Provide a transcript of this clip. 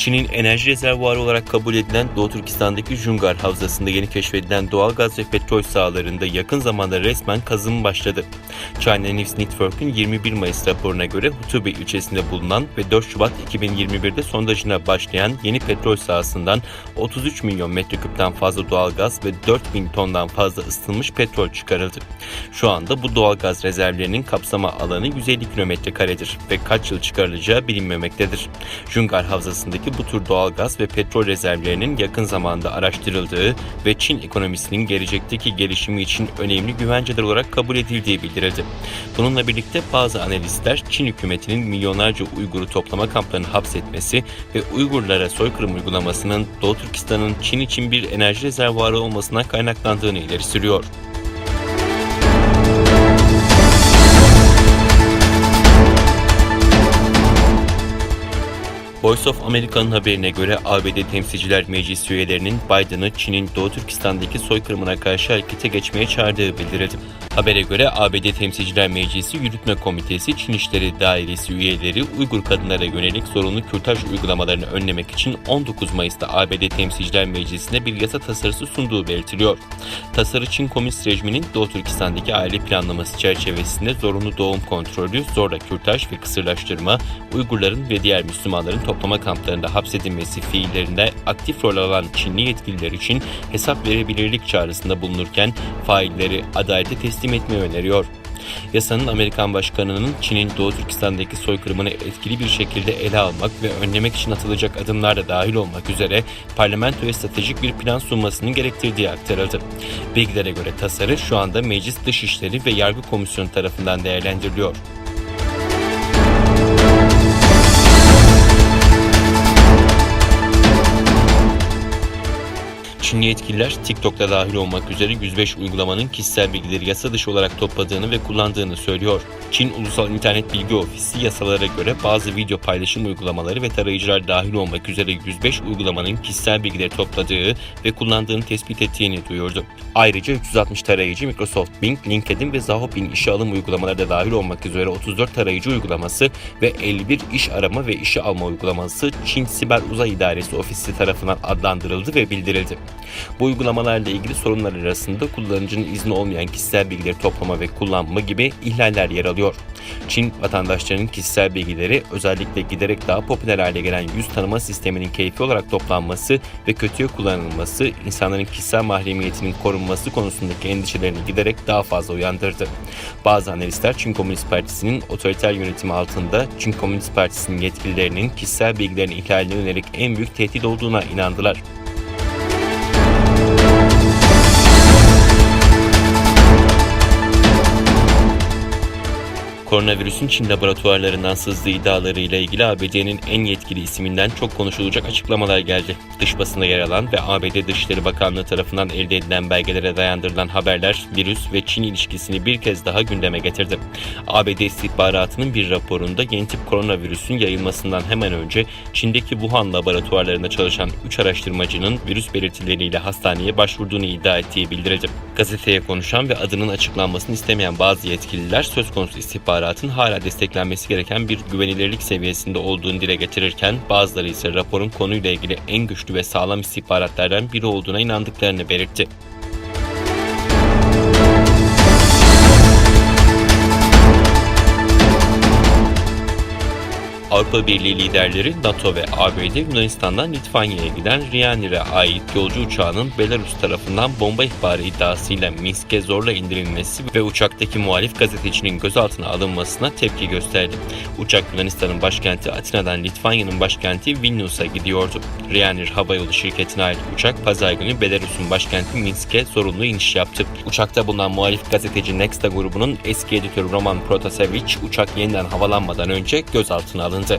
Çin'in enerji rezervuarı olarak kabul edilen Doğu Türkistan'daki Jungar Havzası'nda yeni keşfedilen doğal gaz ve petrol sahalarında yakın zamanda resmen kazım başladı. China News Network'ün 21 Mayıs raporuna göre Hutubei ilçesinde bulunan ve 4 Şubat 2021'de sondajına başlayan yeni petrol sahasından 33 milyon metreküpten fazla doğal gaz ve 4 bin tondan fazla ısıtılmış petrol çıkarıldı. Şu anda bu doğal gaz rezervlerinin kapsama alanı 150 kilometre karedir ve kaç yıl çıkarılacağı bilinmemektedir. Jungar Havzası'ndaki bu tür doğal gaz ve petrol rezervlerinin yakın zamanda araştırıldığı ve Çin ekonomisinin gelecekteki gelişimi için önemli güvenceler olarak kabul edildiği bildirildi. Bununla birlikte bazı analistler Çin hükümetinin milyonlarca Uygur'u toplama kamplarını hapsetmesi ve Uygurlara soykırım uygulamasının Doğu Türkistan'ın Çin için bir enerji rezervuarı olmasına kaynaklandığını ileri sürüyor. Voice of America'nın haberine göre ABD Temsilciler Meclisi üyelerinin Biden'ı Çin'in Doğu Türkistan'daki soykırımına karşı harekete geçmeye çağırdığı bildirildi. Habere göre ABD Temsilciler Meclisi Yürütme Komitesi Çin İşleri Dairesi üyeleri Uygur kadınlara yönelik zorunlu kürtaj uygulamalarını önlemek için 19 Mayıs'ta ABD Temsilciler Meclisi'ne bir yasa tasarısı sunduğu belirtiliyor. Tasarı Çin Komünist rejiminin Doğu Türkistan'daki aile planlaması çerçevesinde zorunlu doğum kontrolü, zorla kürtaj ve kısırlaştırma, Uygurların ve diğer Müslümanların toplama kamplarında hapsedilmesi fiillerinde aktif rol alan Çinli yetkililer için hesap verebilirlik çağrısında bulunurken failleri adalete teslim etmeyi öneriyor. Yasanın Amerikan Başkanı'nın Çin'in Doğu Türkistan'daki soykırımını etkili bir şekilde ele almak ve önlemek için atılacak adımlar da dahil olmak üzere parlamentoya stratejik bir plan sunmasını gerektirdiği aktarıldı. Bilgilere göre tasarı şu anda Meclis Dışişleri ve Yargı Komisyonu tarafından değerlendiriliyor. Çinli yetkililer TikTok'ta dahil olmak üzere 105 uygulamanın kişisel bilgileri yasa dışı olarak topladığını ve kullandığını söylüyor. Çin Ulusal İnternet Bilgi Ofisi yasalara göre bazı video paylaşım uygulamaları ve tarayıcılar dahil olmak üzere 105 uygulamanın kişisel bilgileri topladığı ve kullandığını tespit ettiğini duyurdu. Ayrıca 360 tarayıcı Microsoft Bing, LinkedIn ve Zahopin işe alım uygulamaları da dahil olmak üzere 34 tarayıcı uygulaması ve 51 iş arama ve işe alma uygulaması Çin Siber Uzay İdaresi Ofisi tarafından adlandırıldı ve bildirildi. Bu uygulamalarla ilgili sorunlar arasında kullanıcının izni olmayan kişisel bilgileri toplama ve kullanma gibi ihlaller yer alıyor. Çin vatandaşlarının kişisel bilgileri özellikle giderek daha popüler hale gelen yüz tanıma sisteminin keyfi olarak toplanması ve kötüye kullanılması insanların kişisel mahremiyetinin korunması konusundaki endişelerini giderek daha fazla uyandırdı. Bazı analistler Çin Komünist Partisi'nin otoriter yönetimi altında Çin Komünist Partisi'nin yetkililerinin kişisel bilgilerin ihlaline yönelik en büyük tehdit olduğuna inandılar. Koronavirüsün Çin laboratuvarlarından sızdığı iddialarıyla ilgili ABD'nin en yetkili isminden çok konuşulacak açıklamalar geldi. Dış basında yer alan ve ABD Dışişleri Bakanlığı tarafından elde edilen belgelere dayandırılan haberler virüs ve Çin ilişkisini bir kez daha gündeme getirdi. ABD istihbaratının bir raporunda yeni tip koronavirüsün yayılmasından hemen önce Çin'deki Wuhan laboratuvarlarında çalışan 3 araştırmacının virüs belirtileriyle hastaneye başvurduğunu iddia ettiği bildirildi. Gazeteye konuşan ve adının açıklanmasını istemeyen bazı yetkililer söz konusu istihbarat istihbaratın hala desteklenmesi gereken bir güvenilirlik seviyesinde olduğunu dile getirirken bazıları ise raporun konuyla ilgili en güçlü ve sağlam istihbaratlardan biri olduğuna inandıklarını belirtti. Avrupa Birliği liderleri NATO ve ABD Yunanistan'dan Litvanya'ya giden Ryanair'e ait yolcu uçağının Belarus tarafından bomba ihbarı iddiasıyla Minsk'e zorla indirilmesi ve uçaktaki muhalif gazetecinin gözaltına alınmasına tepki gösterdi. Uçak Yunanistan'ın başkenti Atina'dan Litvanya'nın başkenti Vilnius'a gidiyordu. Ryanair havayolu şirketine ait uçak pazar günü Belarus'un başkenti Minsk'e zorunlu iniş yaptı. Uçakta bulunan muhalif gazeteci Nexta grubunun eski editörü Roman Protasevich uçak yeniden havalanmadan önce gözaltına alındı. 嗯对